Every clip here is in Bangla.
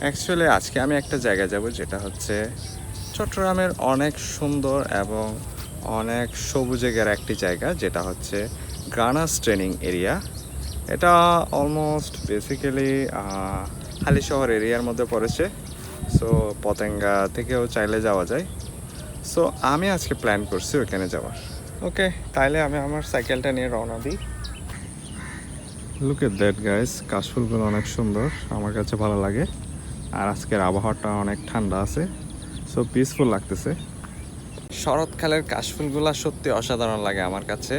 অ্যাকচুয়ালি আজকে আমি একটা জায়গায় যাব যেটা হচ্ছে চট্টগ্রামের অনেক সুন্দর এবং অনেক সবুজে একটি জায়গা, যেটা হচ্ছে গ্রানাস ট্রেনিং এরিয়া এটা অলমোস্ট বেসিক্যালি হালি শহর এরিয়ার মধ্যে পড়েছে। সো পতেঙ্গা থেকেও চাইলে যাওয়া যায়। সো আমি আজকে প্ল্যান করছি ওখানে যাওয়ার। ওকে তাইলে আমি আমার সাইকেলটা নিয়ে রওনা দিই। লুক এট দ্যাট গাইস কাশফুলগুলো অনেক সুন্দর। আমার কাছে ভালো লাগে। আর আজকের আবহাওয়াটা অনেক ঠান্ডা আছে সো পিসফুল লাগতেছে। শরৎকালের কাশফুলগুলো সত্যি অসাধারণ লাগে আমার কাছে।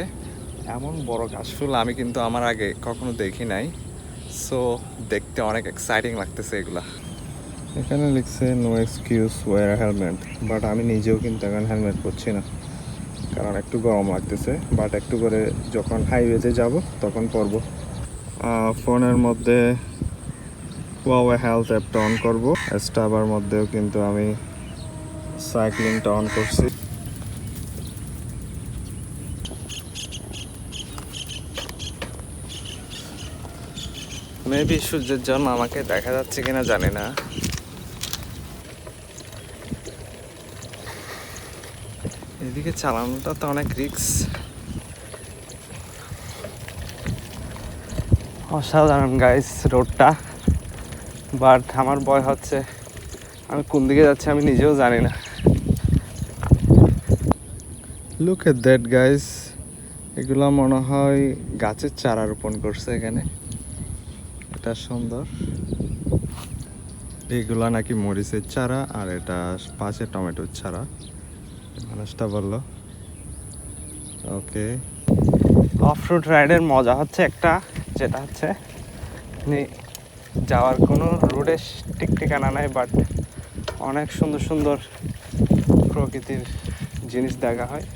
এমন বড় কাশফুল আমি কিন্তু আমার আগে কখনো দেখি নাই সো দেখতে অনেক এক্সাইটিং লাগতেছে এগুলা। এখানে লিখছে no excuse wear helmet but আমি নিজেও কিন্তু এখন হেলমেট পরছি না কারণ একটু গরম লাগতেছে। বাট একটু করে যখন হাইওয়েতে যাব তখন পরবো। ফোনের মধ্যে ওয়াওয়ে হেলথ অ্যাপটা অন করব। স্টাবার মধ্যেও কিন্তু আমি সাইক্লিংটা অন করছি। মেবি সূর্যের জন্য আমাকে দেখা যাচ্ছে কিনা জানি না। এদিকে চালানোটা তো অনেক রিক্স অসাধারণ গাইস রোডটা বাট আমার ভয় হচ্ছে আমি কোন দিকে যাচ্ছি আমি নিজেও জানি না। লুক এট দ্যাট গাইস এগুলো মনে হয় গাছের চারা রোপণ করছে এখানে। এটা সুন্দর। এগুলা নাকি মরিচের চারা আর এটা পাশে টমেটোর চারা। মানুষটা বলল ওকে অফ রোড রাইডের মজা হচ্ছে একটা যেটা হচ্ছে আপনি যাওয়ার কোনো রোডে ঠিক ঠিকানা নাই বাট অনেক সুন্দর সুন্দর প্রকৃতির জিনিস দেখা হয়।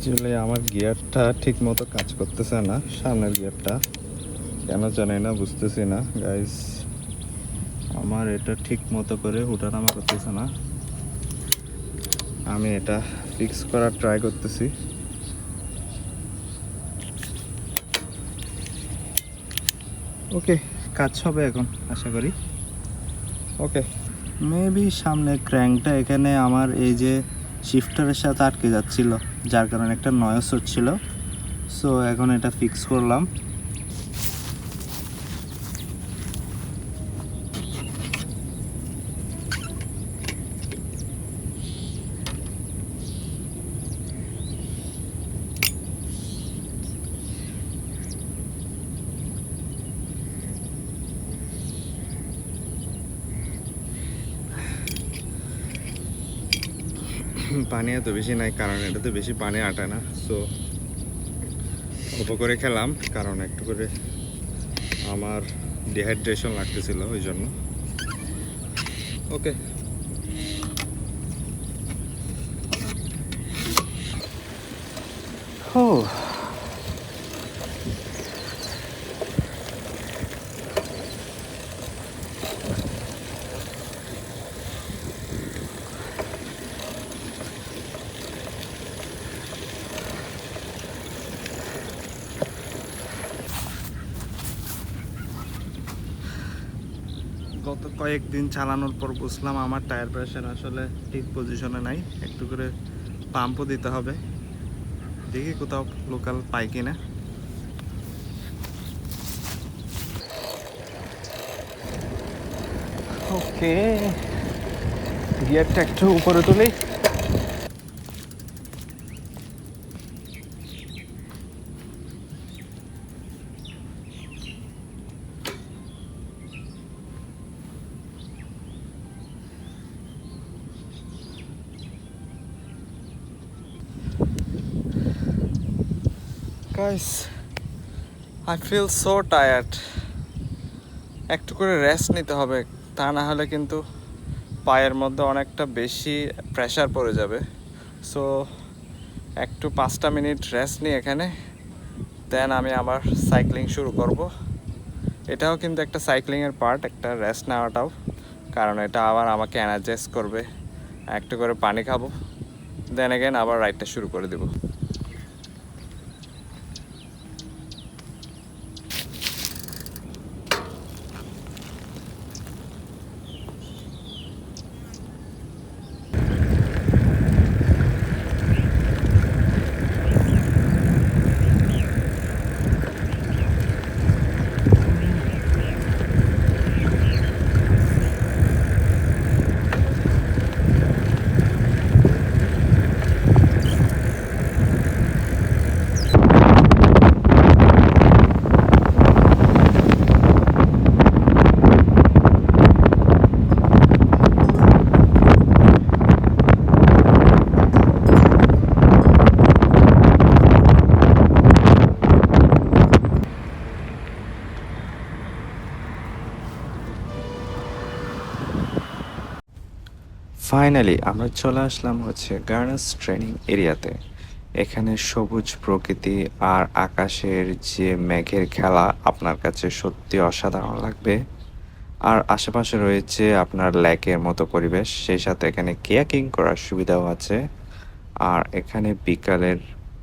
অ্যাকচুয়ালি আমার গিয়ারটা ঠিক মতো কাজ করতেছে না, সামনের গিয়ারটা কেন জানি না, বুঝতেছি না গাইস আমার এটা ঠিক মতো করে উঠানামা করতেছে না। আমি এটা ফিক্স করার ট্রাই করতেছি। ওকে কাজ হবে এখন, আশা করি। ওকে মেবি সামনে ক্র্যাঙ্কটা এখানে আমার এই যে শিফটারের সাথে আটকে যাচ্ছিল, যার কারণে একটা নয়েস হচ্ছিল। সো এখন এটা ফিক্স করলাম। পানি এত বেশি নাই, কারণ এটা তো বেশি পানি আটে না। সো অল্প করে খেলাম, কারণ একটু করে আমার ডিহাইড্রেশন লাগতেছিল, ওই জন্য। ওকে ও গত কয়েকদিন চালানোর পর বুঝলাম আমার টায়ার প্রেশার আসলে ঠিক পজিশনে নাই। একটু করে পাম্পও দিতে হবে। দেখি কোথাও লোকাল পাই কিনা। ওকে গিয়ারটা একটু উপরে তুলি। Guys I feel so tired একটু করে রেস্ট নিতে হবে, তা না হলে কিন্তু পায়ের মধ্যে অনেকটা বেশি প্রেশার পড়ে যাবে। সো একটু পাঁচটা মিনিট রেস্ট নিই এখানে দেন আমি আবার সাইক্লিং শুরু করব। এটাও কিন্তু একটা সাইক্লিংয়ের পার্ট একটা রেস্ট নেওয়াটাও, কারণ এটা আবার আমাকে এনার্জাইজ করবে। একটু করে পানি খাব দেন এগেন আবার রাইডটা শুরু করে দেবো। ফাইনালি আমরা চলে আসলাম হচ্ছে গার্নাস ট্রেনিং এরিয়াতে। এখানে সবুজ প্রকৃতি আর আকাশের যে মেঘের খেলা আপনার কাছে সত্যি অসাধারণ লাগবে। আর আশেপাশে রয়েছে আপনার লেকের মতো পরিবেশ, সেই সাথে এখানে কেয়াকিং করার সুবিধাও আছে। আর এখানে বিকালের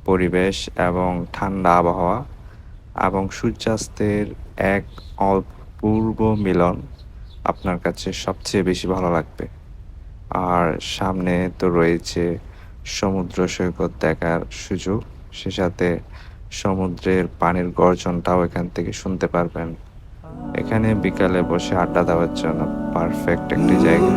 পরিবেশ এবং ঠান্ডা আবহাওয়া এবং সূর্যাস্তের এক অপূর্ব মিলন আপনার কাছে সবচেয়ে বেশি ভালো লাগবে। আর সামনে তো রয়েছে সমুদ্র সৈকত দেখার সুযোগ। সে সাথে সমুদ্রের পানির গর্জনটাও এখান থেকে শুনতে পারবেন। এখানে বিকালে বসে আড্ডা দেওয়ার জন্য পারফেক্ট একটি জায়গা।